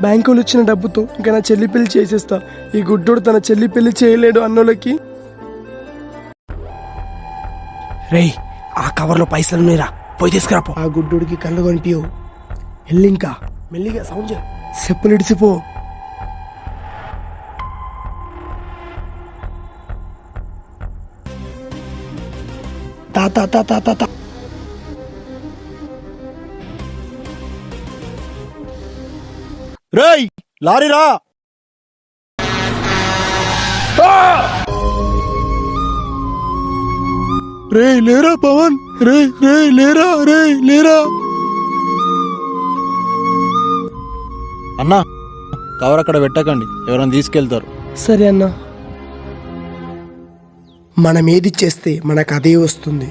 బ్యాంకులు ఇచ్చిన డబ్బుతో ఇంకా నా చెల్లి పెళ్ళి చేసేస్తా. ఈ గుడ్డోడు తన చెల్లి పెళ్ళి చేయలేడు అన్నోళ్ళకి. రేయ్ ఆ కవర్లో పైసలు మీరా పోయి తీసుకురాపో. ఆ గుడ్డోడికి కళ్ళు కనిపించవు వెళ్ళి ఇంకా. మెల్లిగా సౌండ్ చేయి. చెప్పులు ఇడిచిపో తా తా తా. రేయ్ లారీ రా. రే లేరా పవన్? రే రే లేరా రే లేరా? అన్నా కవర్ అక్కడ పెట్టకండి. ఎవరైనా తీసుకెళ్తారు. సరే అన్న. మనం ఏది చేస్తే మనకు అదే వస్తుంది.